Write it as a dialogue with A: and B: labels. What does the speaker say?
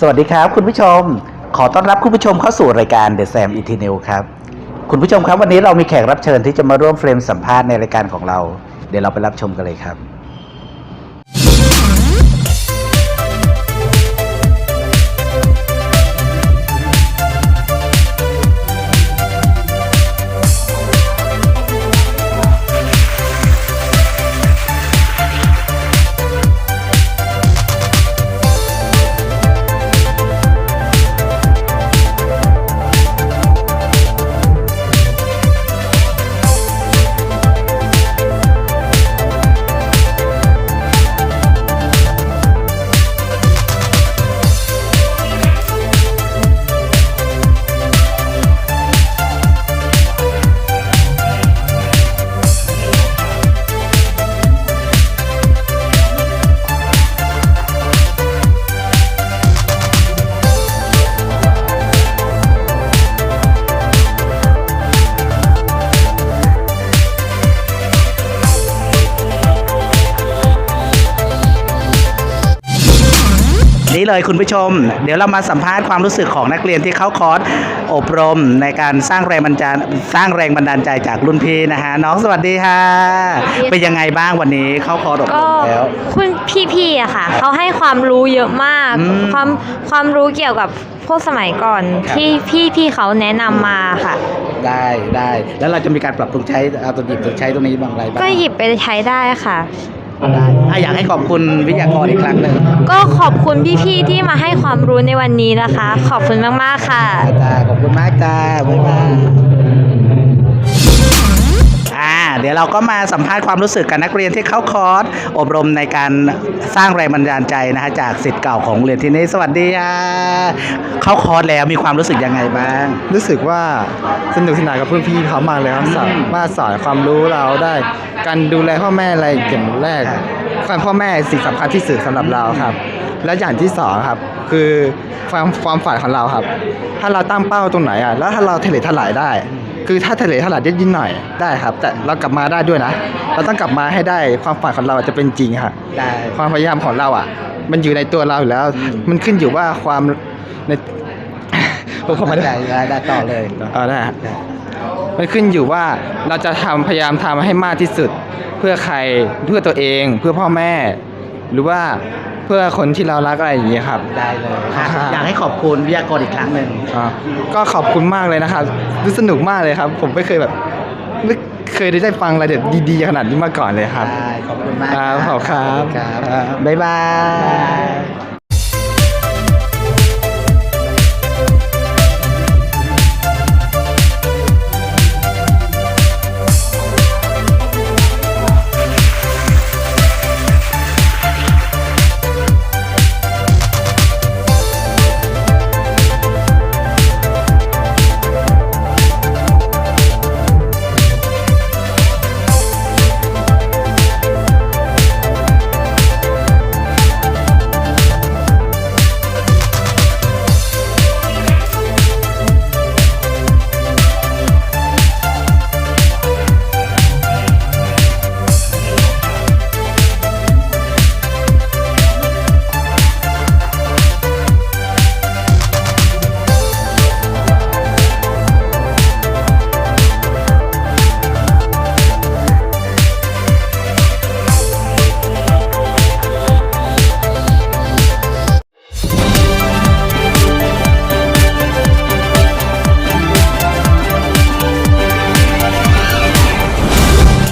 A: สวัสดีครับคุณผู้ชม ขอต้อนรับคุณผู้ชมเข้าสู่รายการ The Sam i t i n e l ครับ คุณผู้ชมครับวันนี้เรามีแขกรับเชิญที่จะมาร่วมเฟรมสัมภาษณ์ในรายการของเรา เดี๋ยวเราไปรับชมกันเลยครับ เลยคุณผู้ชม เดี๋ยวเรามาสัมภาษณ์ความรู้สึกของนักเรียนที่เข้าคอร์สอบรมในการสร้างแรงบันดาลสร้างแรงบันดาลใจจากรุ่นพี่นะฮะน้องสวัสดีค่ะ เป็นยังไงบ้างวันนี้เข้าคอร์สอบร
B: ก็
A: มแล้ว
B: คุณพี่ๆอะค่ะ เขาให้ความรู้เยอะมาก
A: อืม
B: ความความรู้เกี่ยวกับพวกสมัยก่อน
A: ครับ
B: ที่พี่พี่เขาแนะนำมาค่ะ
A: ได้ได้ แล้วเราจะมีการปรับปรุงใช้เอาตัวหยิบตัวใช้ตรงนี้บ้างอะไรบ้าง
B: ก็หยิบไปใช้ได้ค่ะ
A: ได้อะอยากให้ขอบคุณวิทยากรอีกครั้งหนึ่ง
B: ก็ขอบคุณพี่ๆที่มาให้ความรู้ในวันนี้นะคะ ขอบคุณมากๆค่ะ
A: จ้าขอบคุณมากจ้าบ๊ายบายอ่า เดี๋ยวเราก็มาสัมภาษณ์ความรู้สึกกับนักเรียนที่เข้าคอร์สอบรมในการสร้างแรงบันดาลใจนะฮะจากสิทธิ์เก่าของโรงเรียนที่นี่สวัสดีค่ะเข้าคอร์สแล้วมีความรู้สึกยังไงบ้าง
C: รู้สึกว่าสนุกสนานกับเพื่อนพี่เขามากเลยครับ
A: อืม
C: สามารถสอนความรู้เราได้ การดูแลพ่อแม่อะไรอย่างแรกความพ่อแม่สิ่งสำคัญที่สุดสำหรับเราครับ และอย่างที่สองครับคือความความฝันของเราครับ ถ้าเราตั้งเป้าตรงไหนอะแล้วถ้าเราทะเลทลายได้ คือถ้าทะเลทลายได้ยิดหน่อยได้ครับ แต่เรากลับมาได้ด้วยนะ เราต้องกลับมาให้ได้ความฝันของเราจะเป็นจริงครับ
A: ได้
C: ความพยายามของเราอะ มันอยู่ในตัวเราอยู่แล้ว
A: อืม
C: มันขึ้นอยู่ว่าความในผม
A: เข้า
C: ไม่
A: ใจ
C: ได้
A: ได้ได้ต่อเลย
C: เอาได้ฮะมันขึ้นอยู่ว่าเราจะทำพยายามทำให้มากที่สุด เพื่อใครเพื่อตัวเอง เพื่อพ่อแม่ หรือว่าเพื่อคนที่เรารักอะไรอย่างเงี้ยครับ
A: ได้เลยค่ะ
C: ครับ
A: อยากให้ขอบคุณวิทยากรอีกครั้งหนึ่ง
C: อ่าก็ขอบคุณมากเลยนะครับรู้สนุกมากเลยครับ ผมไม่เคยแบบไม่เคยได้ฟังอะไรเด็ดดีๆขนาดนี้มาก่อนเลยครับ
A: ได้ขอบคุณมาก
C: ครับขอบคุณครับ
A: ครับ บ๊ายบาย